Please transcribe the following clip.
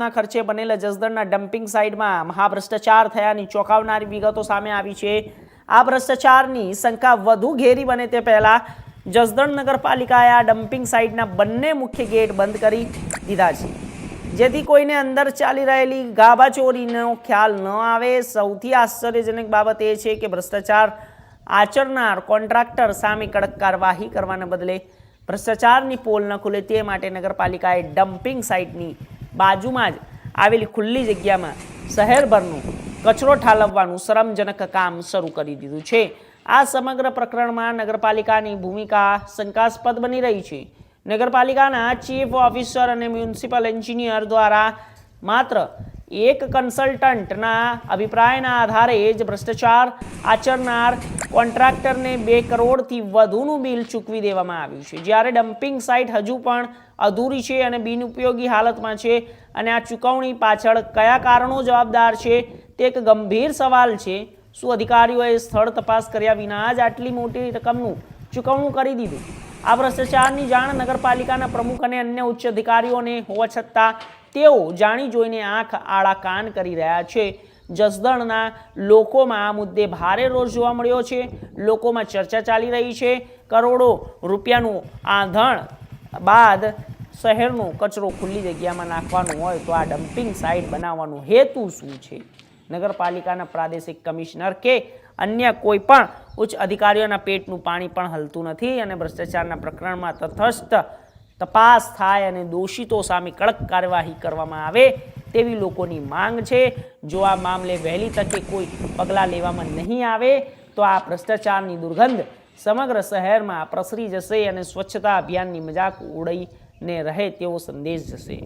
ના ખર્ચે બનેલા જસદણના ડમ્પિંગ સાઇટમાં મહાભ્રષ્ટાચાર થયાની ચોંકાવનારી વિગતો સામે આવી છે. આ ભ્રષ્ટાચારની શંકા વધુ ઘેરી બને તે પહેલા જસદણ નગરપાલિકાએ આ ડમ્પિંગ સાઇટના બંને મુખ્ય ગેટ બંધ કરી દીધા છે. જેથી કોઈને અંદર ચાલી રહેલી ગાભા ચોરીનો ખ્યાલ ન આવે. સૌથી આશ્ચર્યજનક બાબત એ છે કે ભ્રષ્ટાચાર આચરનાર કોન્ટ્રાક્ટર સામે કડક કાર્યવાહી કરવાના બદલે ભ્રષ્ટાચારની પોલ ન ખુલે તે માટે નગરપાલિકાએ ડમ્પિંગ સાઇટની બાજુમાં જ આવેલી ખુલ્લી જગ્યામાં શહેરભરનું કચરો ઠાલવવાનું શરમજનક કામ શરૂ કરી દીધું છે. આ સમગ્ર પ્રકરણમાં નગરપાલિકાની ભૂમિકા શંકાસ્પદ બની રહી છે. નગરપાલિકાના ચીફ ઓફિસર અને મ્યુનિસિપલ એન્જિનિયર દ્વારા માત્ર એક કન્સલ્ટન્ટના અભિપ્રાયના આધારે જ ભ્રષ્ટાચાર આચરનાર કોન્ટ્રાક્ટરને બે કરોડથી વધુનું બિલ ચૂકવી દેવામાં આવ્યું છે. જ્યારે ડમ્પિંગ સાઇટ હજુ પણ અધૂરી છે અને બિનઉપયોગી હાલતમાં છે અને આ ચૂકવણી પાછળ કયા કારણો જવાબદાર છે તે એક ગંભીર સવાલ છે. શું અધિકારીઓએ સ્થળ તપાસ કર્યા વિના જ આટલી મોટી રકમનું ચૂકવણું કરી દીધું? આ ભ્રષ્ટાચારની જાણ નગરપાલિકાના પ્રમુખ અને અન્ય ઉચ્ચ અધિકારીઓને હોવા છતાં તેઓ જાણી જોઈને આંખ આળા કાન કરી રહ્યા છે. જસદણના લોકોમાં આ મુદ્દે ભારે રોષ જોવા મળ્યો છે. લોકોમાં ચર્ચા ચાલી રહી છે. કરોડો રૂપિયાનું આંધણ બાદ શહેરનો કચરો ખુલ્લી જગ્યામાં નાખવાનું હોય તો આ ડમ્પિંગ સાઇટ બનાવવાનો હેતુ શું છે? નગરપાલિકાના પ્રાદેશિક કમિશનર કે અન્ય કોઈ પણ ઉચ્ચ અધિકારીઓના પેટનું પાણી પણ હલતું નથી અને ભ્રષ્ટાચારના પ્રકરણમાં તથસ્થ તપાસ થાય અને દોષિતો સામે કડક કાર્યવાહી કરવામાં આવે તેવી લોકોની માંગ છે. જો આ મામલે વહેલી તકે કોઈ પગલાં લેવામાં નહીં આવે, તો આ ભ્રષ્ટાચારની દુર્ગંધ સમગ્ર શહેરમાં પ્રસરી જશે અને સ્વચ્છતા અભિયાનની મજાક ઉડાઈને રહે તેવો સંદેશ જશે.